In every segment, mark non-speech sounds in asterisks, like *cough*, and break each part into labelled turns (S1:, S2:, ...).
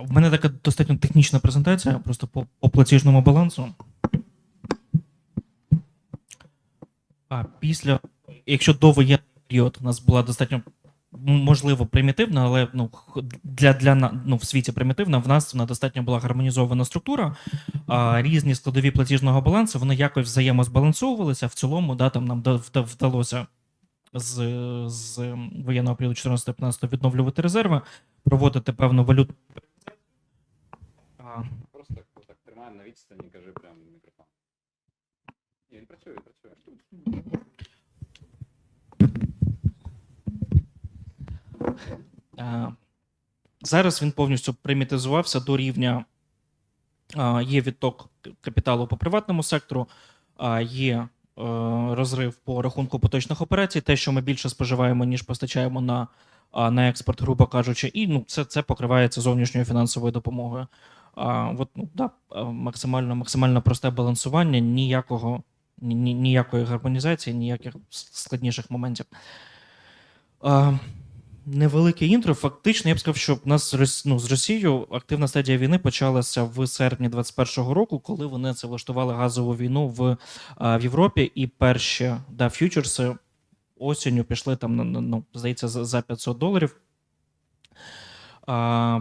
S1: В мене така достатньо технічна презентація, просто по, по платіжному балансу. А після, якщо до воєнний період у нас була достатньо можливо примітивна, але ну, для, для ну, в світі примітивна, в нас вона достатньо була гармонізована структура. А, різні складові платіжного балансу вони якось взаємозбалансовувалися. В цілому, да, там нам вда- вда- вдалося з, з воєнного періоду 14-15 відновлювати резерви, проводити певну валюту. А,
S2: Просто так тримай на відстані, кажи прямо в мікрофон. Ні, він працює, він працює.
S1: Е, Зараз він повністю примітизувався до рівня. е, Є відток капіталу по приватному сектору, а є е, розрив по рахунку поточних операцій. Те, що ми більше споживаємо, ніж постачаємо на, а, на експорт, грубо кажучи, і ну, це, це покривається зовнішньою фінансовою допомогою. А, от, ну, да, максимально, максимально просте балансування, ніякого, ні, ні- ніякої гармонізації, ніяких складніших моментів. А, Невелике інтро. Фактично, я б сказав, що в нас ну, з Росією активна стадія війни почалася в серпні 21-го року, коли вони це влаштували газову війну в, в Європі, і перші да, фьючерси осінню пішли там, ну, здається, за 500 доларів. А,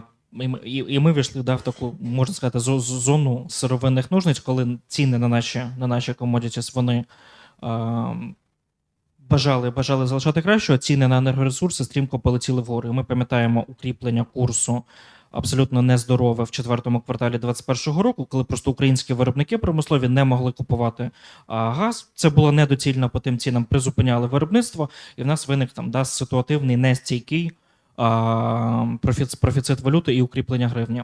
S1: і, і, ми вийшли да, в таку, можна сказати, зону сировинних ножниць, коли ціни на наші, на наші commodities, вони а, бажали, бажали залишати кращого, ціни на енергоресурси стрімко полетіли вгору. І Ми пам'ятаємо укріплення курсу абсолютно нездорове в четвертому кварталі 2021 року, коли просто українські виробники промислові не могли купувати а, газ. Це було недоцільно по тим цінам, призупиняли виробництво, і в нас виник там да, ситуативний нестійкий а, профіцит валюти і укріплення гривні.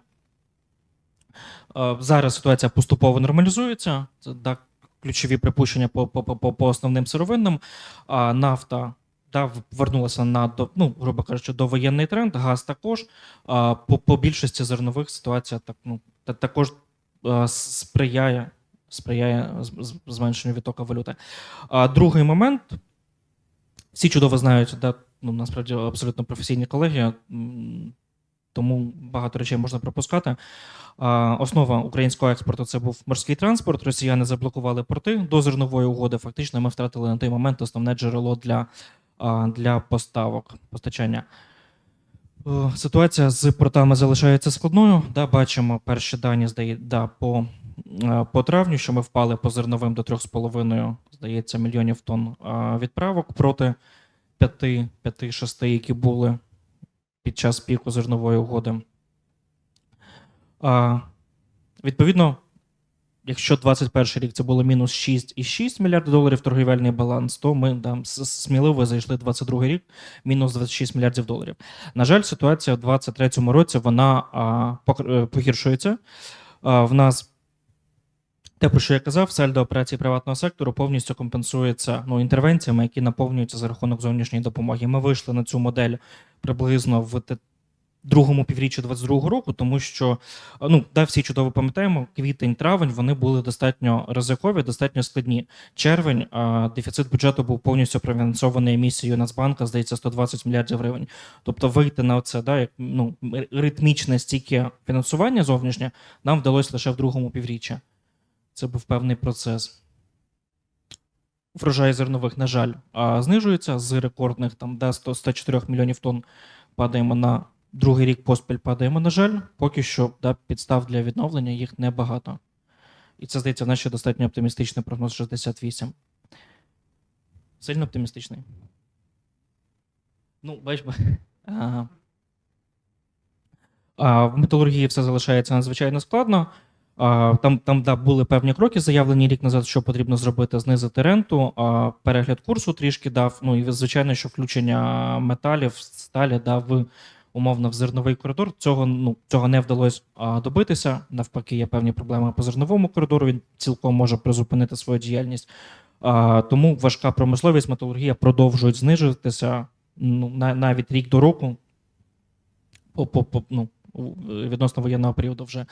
S1: Зараз ситуація поступово нормалізується. Це да, ключові припущення по, по, по, по основним сировинним. А нафта да, вернулася на ну, грубо кажучи, довоєнний тренд, газ також. А, по, по більшості зернових ситуація так, ну, та, також сприяє, сприяє зменшенню відтока валюти. А, другий момент. Всі чудово знають, да, ну, насправді абсолютно професійні колеги, тому багато речей можна пропускати. Основа українського експорту це був морський транспорт. Росіяни заблокували порти до зернової угоди. Фактично, ми втратили на той момент основне джерело для, для поставок постачання. Е, Ситуація з портами залишається складною. Да, бачимо перші дані здає, да, по, е, по травню, що ми впали по зерновим до 3,5, здається, мільйонів тонн відправок проти 5-6, які були під час піку зернової угоди. А, відповідно, якщо 21 рік це було мінус 6,6 мільярдів доларів торгівельний баланс, то ми да, сміливо зайшли 22 рік, мінус 26 мільярдів доларів. На жаль, ситуація в 2023 році вона а, е, погіршується. А, в нас те, про що я казав, сальдо операцій приватного сектору повністю компенсується ну, інтервенціями, які наповнюються за рахунок зовнішньої допомоги. Ми вийшли на цю модель приблизно в другому півріччі 22 року, тому що ну да, всі чудово пам'ятаємо, квітень, травень вони були достатньо ризикові, достатньо складні. Червень а, дефіцит бюджету був повністю профінансований емісією Нацбанка, здається, 120 мільярдів гривень. Тобто вийти на це, да, як ну ритмічне стійке фінансування зовнішнє нам вдалося лише в другому півріччі. Це був певний процес. Врожай зернових, на жаль, знижується з рекордних там 100, 104 мільйонів тонн. Падаємо на другий рік поспіль падаємо, на жаль, поки що да, підстав для відновлення їх небагато. І це здається, в достатньо оптимістичний прогноз 68. Сильно оптимістичний. Ну, бач, ба- а, а, в металургії все залишається надзвичайно складно. Там, там да, були певні кроки, заявлені рік назад, що потрібно зробити, знизити ренту. Перегляд курсу трішки дав. Ну і звичайно, що включення металів, сталі дав умовно в зерновий коридор. Цього ну цього не вдалося добитися. Навпаки, є певні проблеми по зерновому коридору. Він цілком може призупинити свою діяльність. Тому важка промисловість, металургія продовжують знижуватися ну, навіть рік до року. По, по, по, ну, відносно воєнного періоду вже.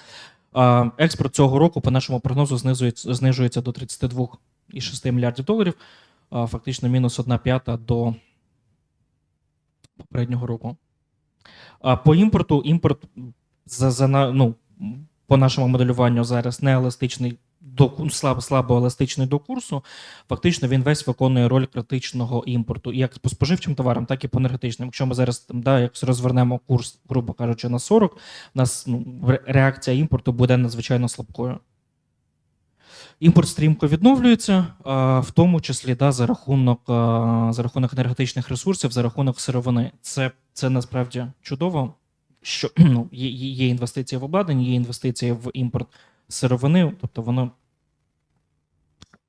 S1: Експорт цього року, по нашому прогнозу, знизується, знижується до 32,6 мільярдів доларів, фактично мінус 1 п'ята до попереднього року. По імпорту, імпорт за, за ну, по нашому моделюванню зараз нееластичний до слабо, слабо еластичний до курсу, фактично він весь виконує роль критичного імпорту, як по споживчим товарам, так і по енергетичним. Якщо ми зараз да, якось розвернемо курс, грубо кажучи, на 40, у нас ну, реакція імпорту буде надзвичайно слабкою. Імпорт стрімко відновлюється, в тому числі да, за, рахунок, за рахунок енергетичних ресурсів, за рахунок сировини. Це, це насправді чудово, що *clears throat* ну, є є інвестиції в обладнання, є інвестиції в імпорт сировини, тобто воно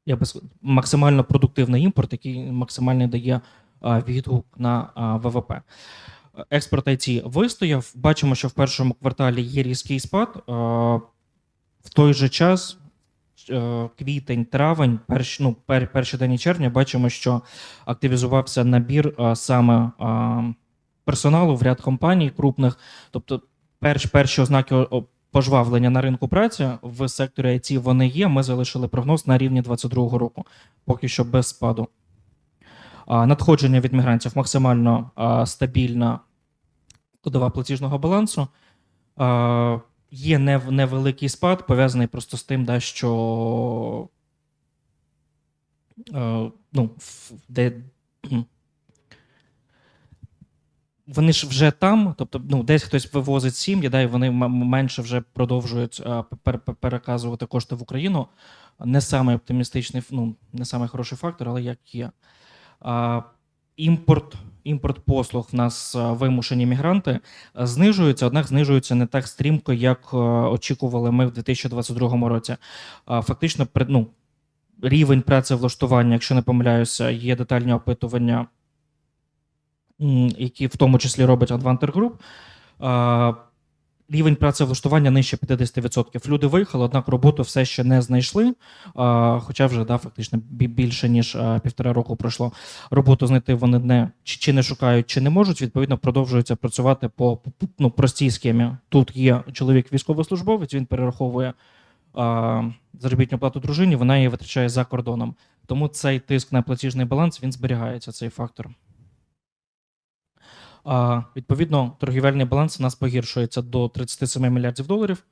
S1: я би сказав, максимально продуктивний імпорт, який максимально дає відгук на ВВП. Експорт IT вистояв. Бачимо, що в першому кварталі є різкий спад. В той же час, е, квітень, травень, перші, ну, пер, перші дні червня, бачимо, що активізувався набір саме персоналу в ряд компаній крупних. Тобто, перш, перші ознаки пожвавлення на ринку праці в секторі IT вони є. Ми залишили прогноз на рівні 2022 року, поки що без спаду. Надходження від мігрантів максимально стабільна складова платіжного балансу. Є невеликий спад, пов'язаний просто з тим, да, що ну, де. Вони ж вже там, тобто ну, десь хтось вивозить сім'ї, да, і вони менше вже продовжують пер- пер- переказувати кошти в Україну. Не самий оптимістичний, ну, не самий хороший фактор, але як є. А, імпорт, імпорт послуг в нас вимушені мігранти а, знижується, однак знижується не так стрімко, як очікували ми в 2022 році. Фактично, ну, рівень працевлаштування, якщо не помиляюся, є детальні опитування, які в тому числі робить Advanter Group. Рівень працевлаштування нижче 50%. Люди виїхали, однак роботу все ще не знайшли. Хоча вже да, фактично більше ніж півтора року пройшло. Роботу знайти вони не чи, не шукають, чи не можуть. Відповідно, продовжуються працювати по, ну, простій схемі. Тут є чоловік військовослужбовець, він перераховує заробітну плату дружині, вона її витрачає за кордоном. Тому цей тиск на платіжний баланс він зберігається, цей фактор. А, відповідно, торгівельний баланс у нас погіршується до 37 мільярдів доларів.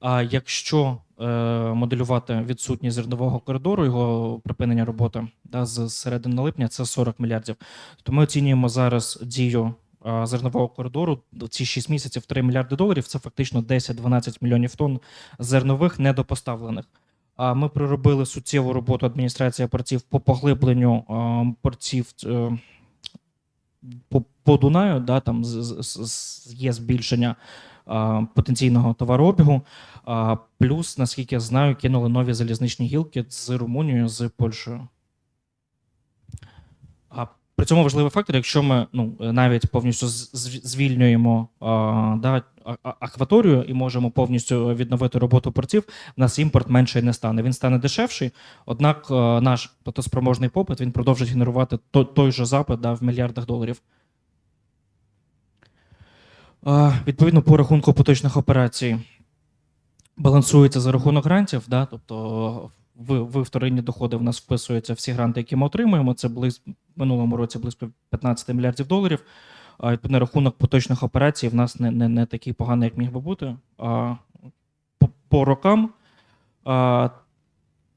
S1: А якщо е, моделювати відсутність зернового коридору, його припинення роботи да, з середини липня, це 40 мільярдів. То ми оцінюємо зараз дію е, зернового коридору. Ці 6 місяців 3 мільярди доларів. Це фактично 10-12 мільйонів тонн зернових недопоставлених. А ми проробили суттєву роботу адміністрації портів по поглибленню е, портів е, по, по Дунаю, да, там з, з, з- є збільшення а, потенційного товарообігу. А, плюс, наскільки я знаю, кинули нові залізничні гілки з Румунією, з Польщею. При цьому важливий фактор, якщо ми ну, навіть повністю звільнюємо а, да, акваторію і можемо повністю відновити роботу портів, в нас імпорт менший не стане. Він стане дешевший, однак а, наш платоспроможний попит він продовжить генерувати той, той же запит да, в мільярдах доларів. А, Відповідно, по рахунку поточних операцій балансується за рахунок грантів. Да? Тобто в, в вторинні доходи в нас вписуються всі гранти, які ми отримуємо. Це близь, минулому році близько 15 мільярдів доларів. А відповідно, рахунок поточних операцій в нас не, не, не такий поганий, як міг би бути. А, по, по рокам а,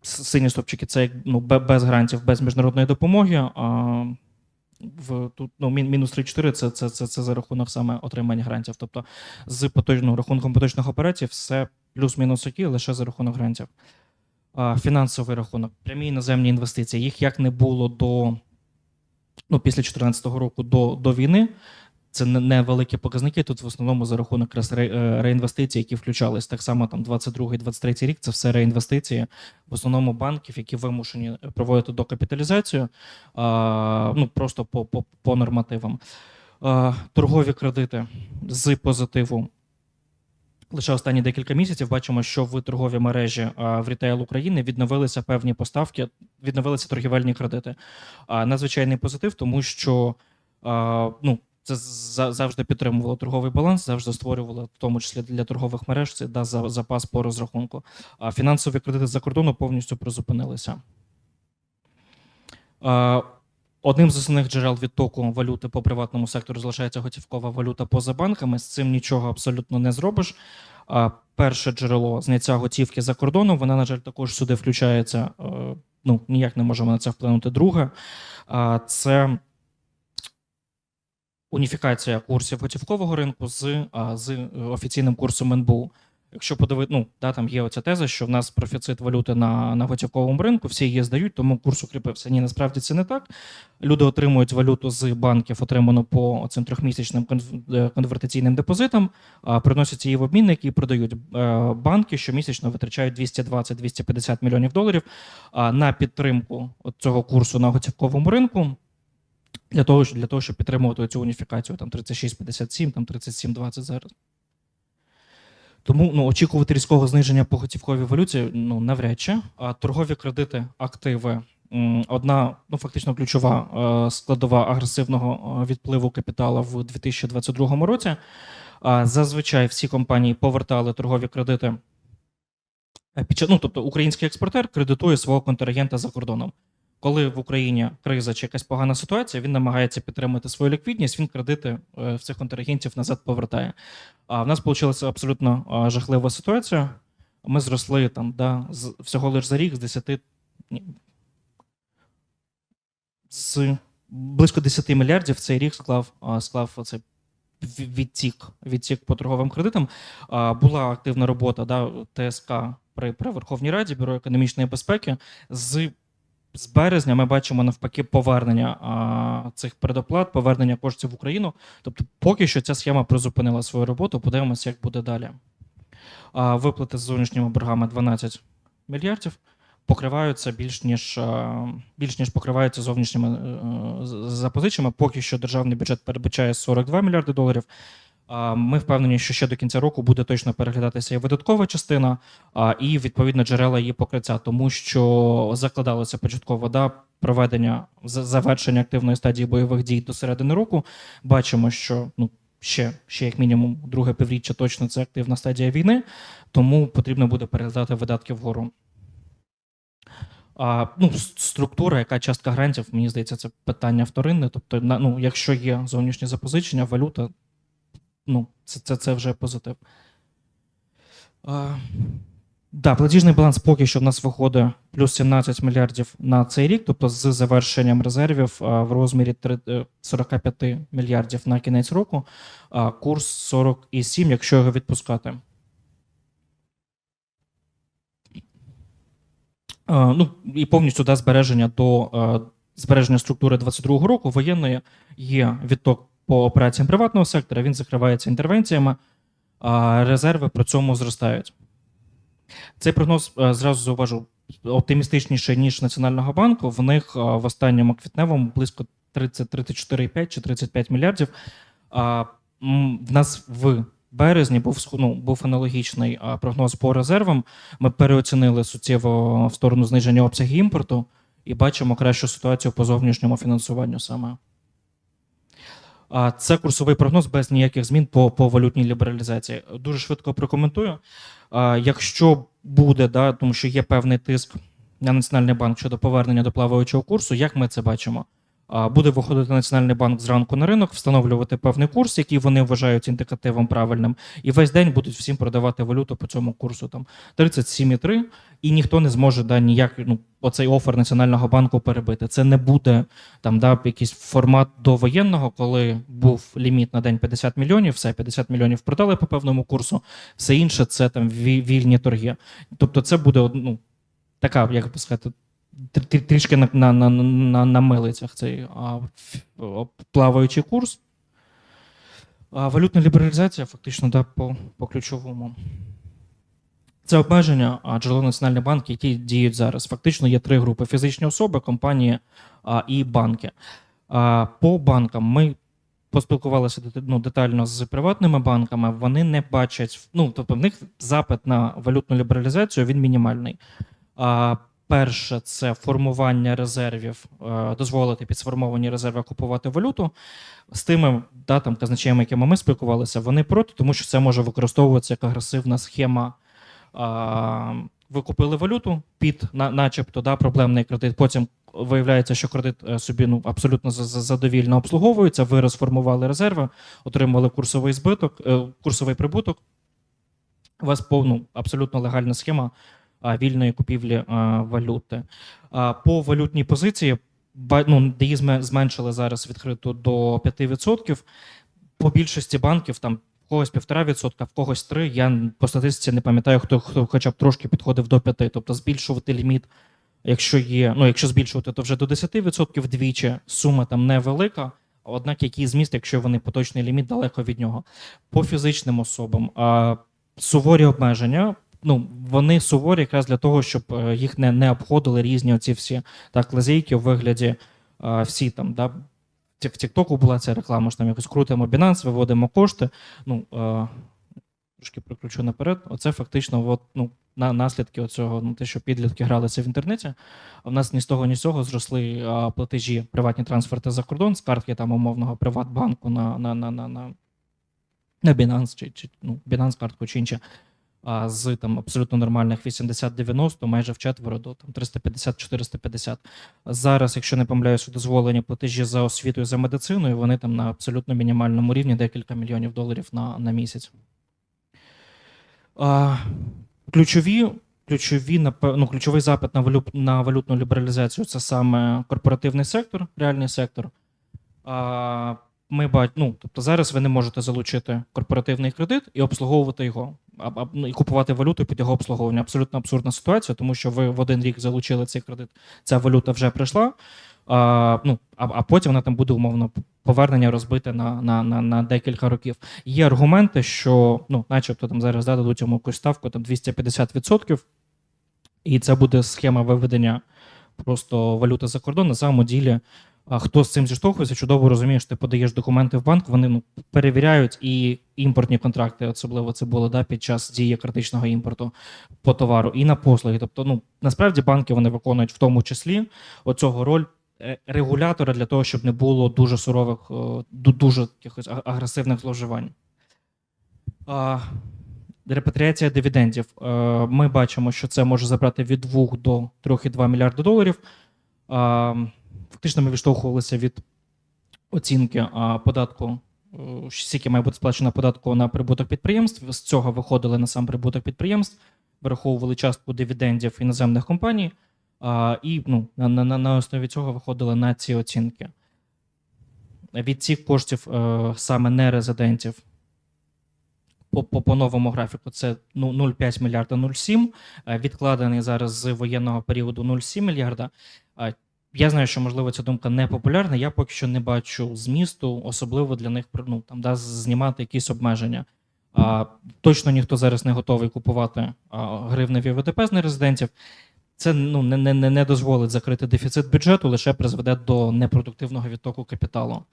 S1: сині стопчики це ну, без грантів, без міжнародної допомоги. А, в тут ну, мінус 3-4 це, це, це, це за рахунок саме отримання грантів. Тобто з поточним рахунком поточних операцій все плюс-мінус окей, лише за рахунок грантів. Фінансовий рахунок, прямі іноземні інвестиції. Їх як не було до ну, після 2014 року до, до війни. Це не- невеликі показники. Тут в основному за рахунок якраз е, реінвестицій, які включались. Так само там 22-23 рік це все реінвестиції, в основному банків, які вимушені проводити докапіталізацію, ну просто по, по, по нормативам. Торгові кредити з позитиву. Лише останні декілька місяців бачимо, що в торговій мережі в рітейл України відновилися певні поставки, відновилися торгівельні кредити. Надзвичайний позитив, тому що ну, це за- завжди підтримувало торговий баланс, завжди створювало, в тому числі для торгових мереж, це да, за- запас по розрахунку. Фінансові кредити за кордону повністю призупинилися. Одним з основних джерел відтоку валюти по приватному сектору залишається готівкова валюта поза банками. З цим нічого абсолютно не зробиш. Перше джерело зняття готівки за кордоном, вона, на жаль, також сюди включається. е, Ну, ніяк не можемо на це вплинути. Друге, це уніфікація курсів готівкового ринку з, з офіційним курсом НБУ. Якщо подивити, ну да, там є оця теза, що в нас профіцит валюти на, на готівковому ринку, всі її здають, тому курс укріпився. Ні, насправді це не так. Люди отримують валюту з банків, отриману по цим трьохмісячним е, конвертаційним депозитам, а приносять її в обмінники і продають. Е, Банки щомісячно витрачають 220-250 мільйонів доларів на підтримку цього курсу на готівковому ринку. Для того, для того, щоб підтримувати цю уніфікацію, там 36,57, там 37,20 зараз. Тому ну, очікувати різкого зниження по готівковій валюті ну, навряд чи. А торгові кредити, активи одна, ну фактично ключова е, складова агресивного е, відпливу капіталу в 2022 році. Зазвичай всі компанії повертали торгові кредити. е, Під час, ну, тобто український експортер кредитує свого контрагента за кордоном. Коли в Україні криза чи якась погана ситуація, він намагається підтримати свою ліквідність, він кредити е, в цих контрагентів назад повертає. А в нас вийшла абсолютно жахлива ситуація. Ми зросли там, да, з, всього лише за рік з 10, ні, з близько 10 мільярдів цей рік склав, склав оцей ві- відтік, відтік по торговим кредитам. Була активна робота да, ТСК при, при Верховній Раді, Бюро економічної безпеки. З, з березня ми бачимо навпаки повернення а, цих предоплат, повернення коштів в Україну. Тобто, поки що ця схема призупинила свою роботу. Подивимося, як буде далі. А, виплати з зовнішніми боргами 12 мільярдів. Покриваються більш ніж більш ніж покриваються зовнішніми е, з- запозиченнями. Поки що державний бюджет передбачає 42 мільярди доларів. Ми впевнені, що ще до кінця року буде точно переглядатися і видаткова частина, і відповідно джерела її покриття, тому що закладалося початково да, проведення завершення активної стадії бойових дій до середини року. Бачимо, що ну ще, ще як мінімум друге півріччя точно це активна стадія війни, тому потрібно буде переглядати видатки вгору. А, ну, структура, яка частка грантів, мені здається, це питання вторинне. Тобто, ну, якщо є зовнішні запозичення, валюта, ну, це, це, це вже позитив. А, да, платіжний баланс поки що в нас виходить плюс 17 мільярдів на цей рік, тобто з завершенням резервів а, в розмірі три- е, 45 мільярдів на кінець року, а курс 47, якщо його відпускати. Е, ну, і повністю да, збереження до е, збереження структури 22-го року воєнної є відток по операціям приватного сектора, він закривається інтервенціями, а резерви при цьому зростають. Цей прогноз е, зразу зауважу оптимістичніший, ніж Національного банку. В них е, в останньому квітневому близько 30, 34,5 чи 35 мільярдів. А, В нас в березні був ну, був аналогічний прогноз по резервам. Ми переоцінили суттєво в сторону зниження обсягів імпорту і бачимо кращу ситуацію по зовнішньому фінансуванню саме. А Це курсовий прогноз без ніяких змін по, по валютній лібералізації. Дуже швидко прокоментую. Якщо буде, да, тому що є певний тиск на Національний банк щодо повернення до плаваючого курсу, як ми це бачимо? Буде виходити Національний банк зранку на ринок, встановлювати певний курс, який вони вважають індикативом правильним, і весь день будуть всім продавати валюту по цьому курсу там 37,3, і ніхто не зможе да, ніяк ну, оцей офер Національного банку перебити. Це не буде там да, якийсь формат довоєнного, коли був ліміт на день 50 мільйонів, все 50 мільйонів продали по певному курсу, все інше це там вільні торги. Тобто, це буде ну, така, як би сказати, трішки на, на, на, на, на милицях цей а, плаваючий курс. А валютна лібералізація фактично да, по, по ключовому. Це обмеження джерело Національний банк, які діють зараз. Фактично є три групи: фізичні особи, компанії а, і банки. А, по банкам ми поспілкувалися ну, детально з приватними банками. Вони не бачать, ну тобто в них запит на валютну лібералізацію він мінімальний. А, перше, це формування резервів, е, дозволити під сформовані резерви купувати валюту. З тими да, там, казначеями, якими ми спілкувалися, вони проти, тому що це може використовуватися як агресивна схема ви купили валюту під начебто да, проблемний кредит. Потім виявляється, що кредит е, собі ну, абсолютно за- за- задовільно обслуговується. Ви розформували резерви, отримали курсовий збиток, е, курсовий прибуток. У вас повну абсолютно легальна схема вільної купівлі валюти. По валютній позиції ну, її зме- зменшили зараз відкрито до 5%. По більшості банків там в когось 1,5%, в когось 3%. Я по статистиці не пам'ятаю, хто, хто хоча б трошки підходив до 5%. Тобто збільшувати ліміт, якщо є, ну якщо збільшувати, то вже до 10% вдвічі. Сума там невелика. Однак який зміст, якщо вони поточний ліміт далеко від нього. По фізичним особам суворі обмеження. Ну, вони суворі якраз для того, щоб е, їх не, не обходили різні оці всі так лазейки у вигляді а, всі там, да, в Тіктоку була ця реклама, що там якось крутимо Binance, виводимо кошти. Ну, е, трошки прикручу наперед. Оце фактично от, ну, на, наслідки оцього, ну, те, що підлітки гралися в інтернеті. А в нас ні з того, ні з цього зросли а, платежі, приватні трансферти за кордон з картки там умовного Приватбанку на, на, на, на, на, на Binance чи, чи ну, Binance картку чи інше. А з там абсолютно нормальних 80-90 майже в четверо до там 350-450. Зараз, якщо не помиляюся, дозволені платежі за освіту і за медициною, вони там на абсолютно мінімальному рівні декілька мільйонів доларів на, на місяць. А, ключові, ключові, ну, ключовий запит на, валют, на валютну лібералізацію це саме корпоративний сектор, реальний сектор. А, ми бач, ну, тобто зараз ви не можете залучити корпоративний кредит і обслуговувати його, і купувати валюту під його обслуговування. Абсолютно абсурдна ситуація, тому що ви в один рік залучили цей кредит, ця валюта вже прийшла. А, ну, а, а потім вона там буде умовно повернення розбите на, на, на, на декілька років. Є аргументи, що ну, начебто там зараз да, дадуть йому якусь ставку там 250%, і це буде схема виведення просто валюти за кордон. На самому ділі, хто з цим зіштовхується, чудово розуміє, що ти подаєш документи в банк, вони ну, перевіряють і імпортні контракти, особливо це було да, під час дії критичного імпорту по товару, і на послуги. Тобто, ну насправді банки вони виконують в тому числі оцього роль е, регулятора для того, щоб не було дуже сурових, е, дуже якихось агресивних зловживань. Репатріація дивідендів. Е, Ми бачимо, що це може забрати від 2 до 3,2 мільярди доларів. Фактично, ми відштовхувалися від оцінки податку, е, скільки має бути сплачено податку на прибуток підприємств. З цього виходили на сам прибуток підприємств, вираховували частку дивідендів іноземних компаній, і ну, на, на, на- основі цього виходили на ці оцінки. Від цих коштів е, саме нерезидентів по, по, по новому графіку це ну, 0,5 мільярда 0,7, е, відкладений зараз з воєнного періоду 0,7 мільярда. Я знаю, що можливо ця думка не популярна. Я поки що не бачу змісту, особливо для них ну, там, да, знімати якісь обмеження. А, точно ніхто зараз не готовий купувати а, гривневі ВТП з нерезидентів. Це ну, не, не, не- не дозволить закрити дефіцит бюджету, лише призведе до непродуктивного відтоку капіталу.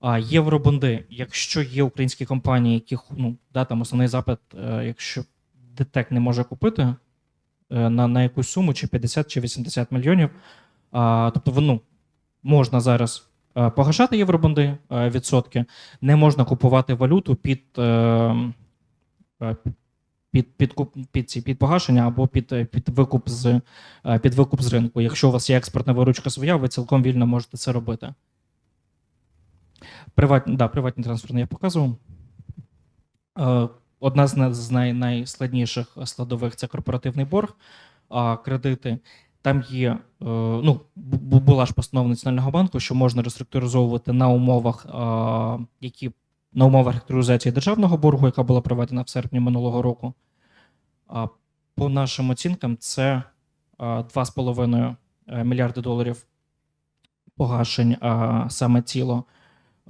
S1: А євробонди, якщо є українські компанії, які ну, да, там основний запит, е, якщо ДТЕК не може купити е, на, на якусь суму, чи 50, чи 80 мільйонів, а, тобто воно можна зараз е, погашати євробонди е, відсотки, не можна купувати валюту під, е, під, під, під, ці, під погашення або під, під, викуп з, під викуп з ринку. Якщо у вас є експортна виручка своя, ви цілком вільно можете це робити. Приватні, да, приватні трансферні я показував. Одна з най, найскладніших складових це корпоративний борг, кредити. Там є, е, ну, бу- бу- була ж постанова Національного банку, що можна реструктуризовувати на умовах, е, які на умовах реструктуризації державного боргу, яка була проведена в серпні минулого року. По нашим оцінкам, це е, 2,5 мільярди доларів погашень, а саме тіло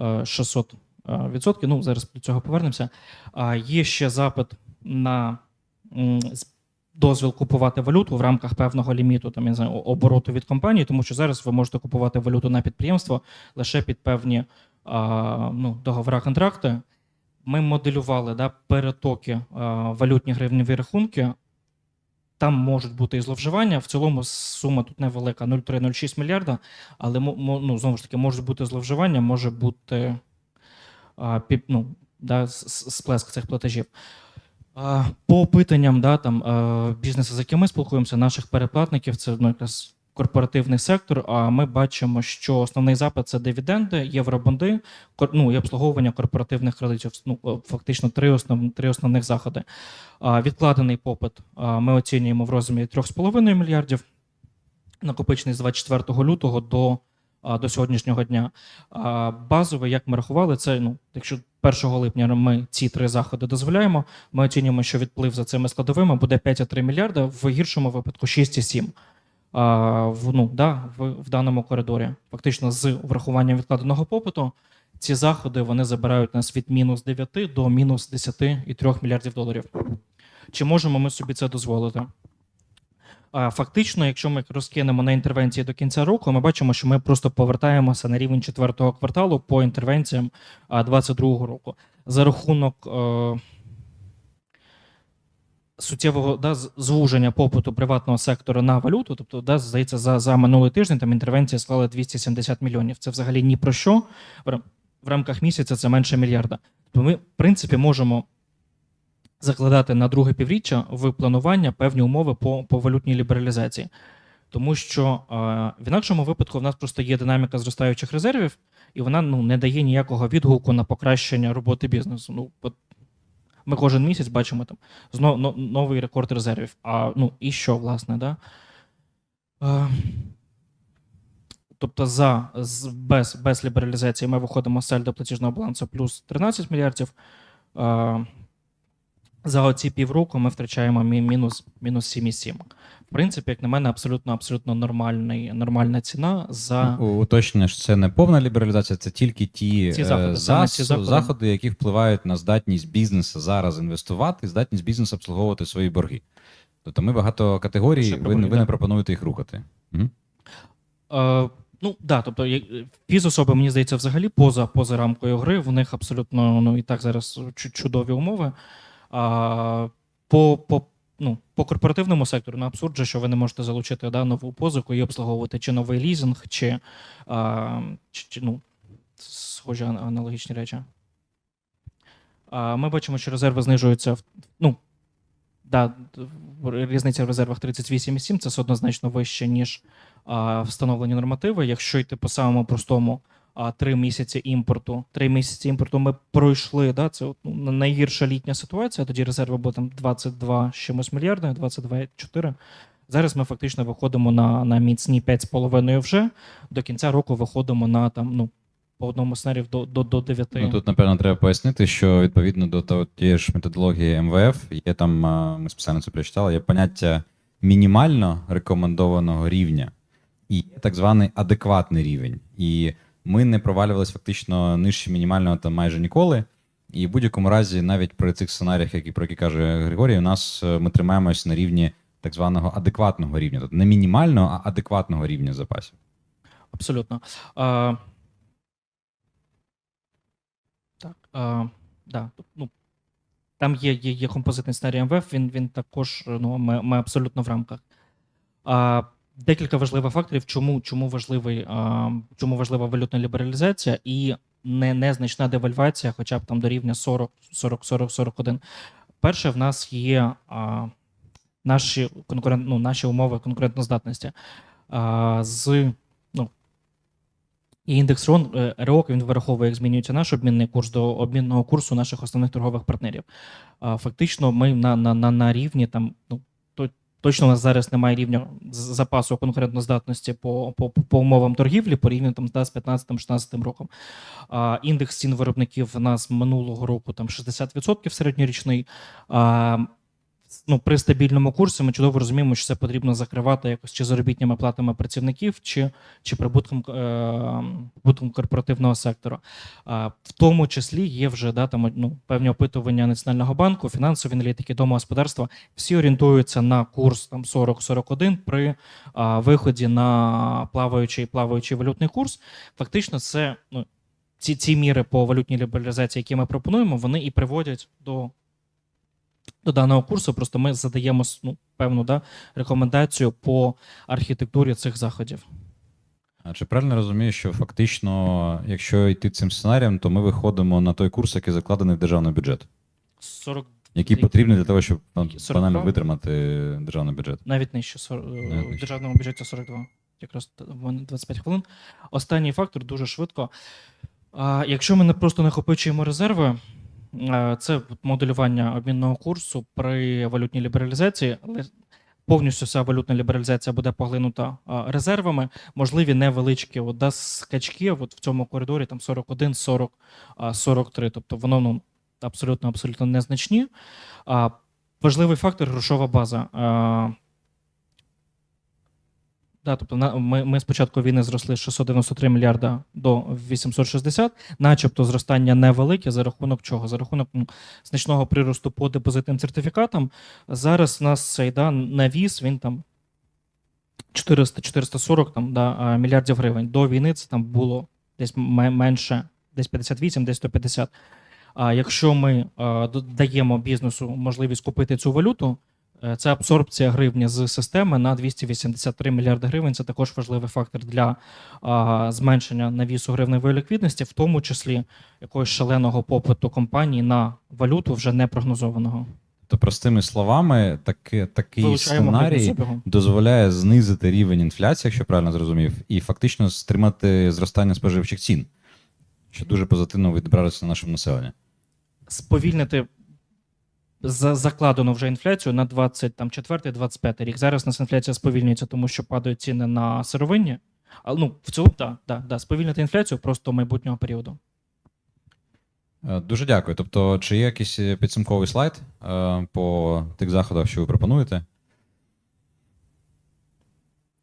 S1: е, 600 е, відсотків. Ну, зараз до цього повернемося. Є ще запит на дозвіл купувати валюту в рамках певного ліміту там, я не знаю, обороту від компанії, тому що зараз ви можете купувати валюту на підприємство лише під певні а, ну, договори контракти. Ми моделювали да, перетоки а, валютні гривневі рахунки. Там можуть бути і зловживання. В цілому сума тут невелика 0,3-0,6 мільярда, але ну, знову ж таки можуть бути зловживання, може бути а, пі- ну, да, сплеск цих платежів. По опитанням, да, там, бізнесу, з якими ми спілкуємося, наших переплатників, це ну, якраз корпоративний сектор. А ми бачимо, що основний запит це дивіденди, євробонди, ну, і обслуговування корпоративних кредитів. Ну, е, фактично три, основ, три основних заходи. Відкладений попит ми оцінюємо в розмірі 3,5 мільярдів, накопичений з 24 лютого до, до сьогоднішнього дня. А, Базовий, як ми рахували, це ну, якщо 1 липня ми ці три заходи дозволяємо, ми оцінюємо, що відплив за цими складовими буде 5,3 мільярда, в гіршому випадку 6,7 в, ну, да, в, в даному коридорі. Фактично, з врахуванням відкладеного попиту, ці заходи вони забирають нас від мінус 9 до мінус 10,3 мільярдів доларів. Чи можемо ми собі це дозволити? Фактично, якщо ми розкинемо на інтервенції до кінця року, ми бачимо, що ми просто повертаємося на рівень четвертого кварталу по інтервенціям 2022 року. За рахунок е, суттєвого да, звуження попиту приватного сектору на валюту, тобто, да, здається, за, за минулий тиждень там інтервенція склала 270 мільйонів. Це взагалі ні про що. В рамках місяця це менше мільярда. Тобто ми, в принципі, можемо закладати на друге півріччя в планування певні умови по, по валютній лібералізації. Тому що е, в інакшому випадку в нас просто є динаміка зростаючих резервів, і вона ну, не дає ніякого відгуку на покращення роботи бізнесу. Ну, от ми кожен місяць бачимо там знов, но, новий рекорд резервів. А ну і що, власне, да? Е, тобто, за, без, без лібералізації ми виходимо з сальдо платіжного балансу плюс 13 мільярдів. Е, за оці півроку ми втрачаємо мі- мінус, мінус 7,7. В принципі, як на мене, абсолютно абсолютно нормальний, нормальна ціна за
S3: Уточнення ж це не повна лібералізація, це тільки ті,
S1: Ці
S3: е,
S1: заходи, саме ці заходи.
S3: заходи, які впливають на здатність бізнесу зараз інвестувати, здатність бізнесу обслуговувати свої борги. Тобто ми багато категорій,
S1: Ще
S3: ви, ви не пропонуєте їх рухати. Мгм.
S1: Е, ну, да, тобто фізособи, мені здається, взагалі поза, поза рамкою гри, в них абсолютно ну, і так зараз чудові умови. А, по, по, ну, по корпоративному сектору ну, абсурд же, що ви не можете залучити да, нову позику і обслуговувати чи новий лізинг, чи, а, чи, ну, схожі ан- аналогічні речі. А, ми бачимо, що резерви знижуються. в- Ну, да, різниця в резервах 38,7 це однозначно вище, ніж а, встановлені нормативи. Якщо йти по самому простому, а, три місяці імпорту, три місяці імпорту ми пройшли. Да, це ну, найгірша літня ситуація. Тоді резерви були там 22 з чимось мільярди, 22,4. Зараз ми фактично виходимо на, на міцні 5,5 вже. До кінця року виходимо на там, ну, по одному сценарію до, до, до 9.
S3: Ну, тут, напевно, треба пояснити, що відповідно до тієї ж методології МВФ, є там, ми спеціально це прочитали, є поняття мінімально рекомендованого рівня і так званий адекватний рівень. І ми не провалювалися фактично нижче мінімального там майже ніколи. І в будь-якому разі, навіть при цих сценаріях, які про які каже Григорій, у нас е, ми тримаємося на рівні так званого адекватного рівня, тобто не мінімального, а адекватного рівня запасів.
S1: Абсолютно. А, так. А, да, ну, там є, є, є композитний сценарій МВФ, він, він також ну, ми, ми абсолютно в рамках. А, декілька важливих факторів, чому, чому, важливий, чому важлива валютна лібералізація і не, незначна девальвація, хоча б там до рівня 40, 40, 40, 41. Перше, в нас є а, наші, конкурент, ну, наші умови конкурентноздатності. А, з і індекс РОН е, РОК він вираховує, як змінюється наш обмінний курс до обмінного курсу наших основних торгових партнерів. А, Фактично, ми на, на, на, на рівні там ну. То- Точно у нас зараз немає рівня запасу конкурентноздатності по, по, по умовам торгівлі порівняно там з 15-16 роком. А, індекс цін виробників у нас минулого року там 60% середньорічний. А, ну, при стабільному курсі ми чудово розуміємо, що це потрібно закривати якось чи заробітними платами працівників, чи, чи прибутком, е, прибутком корпоративного сектору. А, в тому числі є вже да, там, ну, певні опитування Національного банку, фінансові аналітики домогосподарства. Всі орієнтуються на курс там 40-41 при а, виході на плаваючий плаваючий валютний курс. Фактично, це ну, ці, ці міри по валютній лібералізації, які ми пропонуємо, вони і приводять до до даного курсу. Просто ми задаємо ну, певну да, рекомендацію по архітектурі цих заходів.
S3: А Чи правильно розумію, що фактично, якщо йти цим сценарієм, то ми виходимо на той курс, який закладений в державний бюджет? Який
S1: Який?
S3: потрібний для того, щоб ну,
S1: 42?
S3: банально витримати державний бюджет.
S1: Навіть нижче сор- е,
S3: Навіть
S1: в державному бюджеті 42. Якраз т- в 25 хвилин. Останній фактор дуже швидко. А, якщо ми не просто накопичуємо резерви, це моделювання обмінного курсу при валютній лібералізації, але повністю вся валютна лібералізація буде поглинута резервами. Можливі невеличкі от, да, скачки от в цьому коридорі там 41, 40, а, 43. Тобто воно ну, абсолютно абсолютно незначні. Важливий фактор грошова база. Да, тобто на, ми, ми з початку війни зросли з 693 мільярда до 860, начебто зростання невелике за рахунок чого? За рахунок ну, значного приросту по депозитним сертифікатам. Зараз у нас цей да, навіс, він там 400-440 там, да, мільярдів гривень. До війни це там було десь ме- менше, десь 58, десь 150. А якщо ми а, даємо бізнесу можливість купити цю валюту, це абсорбція гривні з системи на 283 мільярди гривень. Це також важливий фактор для а, зменшення навісу гривневої ліквідності, в тому числі якогось шаленого попиту компаній на валюту вже не прогнозованого.
S3: То простими словами, таки, такий
S1: Вилучаємо
S3: сценарій дозволяє знизити рівень інфляції, якщо правильно зрозумів, і фактично стримати зростання споживчих цін, що дуже позитивно відображається на нашому населенні.
S1: сповільнити за- закладену вже інфляцію на 24-25 рік. Зараз у нас інфляція сповільнюється, тому що падають ціни на сировинні. А, ну, в цілому, так, да, да, сповільнити інфляцію просто майбутнього періоду.
S3: Е, Дуже дякую. Тобто, чи є якийсь підсумковий слайд е, по тих заходах, що ви пропонуєте?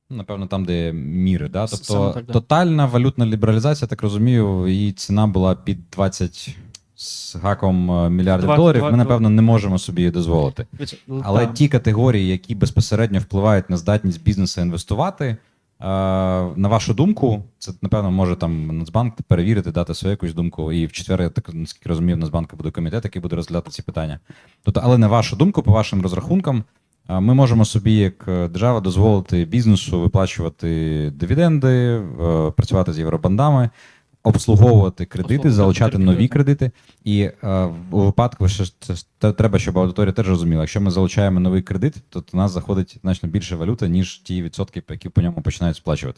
S3: Ну, Напевно, там, де міри, да? Тобто
S1: саме так, да.
S3: тотальна валютна лібералізація, так розумію, її ціна була під 20 з гаком е, мільярдів
S1: Два-
S3: доларів.
S1: два-
S3: Ми, напевно, не можемо собі її дозволити. Але
S1: та,
S3: ті категорії, які безпосередньо впливають на здатність бізнесу інвестувати, е, на вашу думку, це напевно може там Нацбанк перевірити, дати свою якусь думку. І в четвер, я так наскільки розумію, в Нацбанку буде комітет, який буде розглядати ці питання. Тобто, але на вашу думку, по вашим розрахункам, е, ми можемо собі, як е, держава, дозволити бізнесу виплачувати дивіденди, е, працювати з євробандами. Обслуговувати кредити, залучати нові кредити. І е, у випадку, що це, це треба, щоб аудиторія теж розуміла, якщо ми залучаємо новий кредит, то до нас заходить значно більше валюти, ніж ті відсотки, які по ньому починають сплачуватися.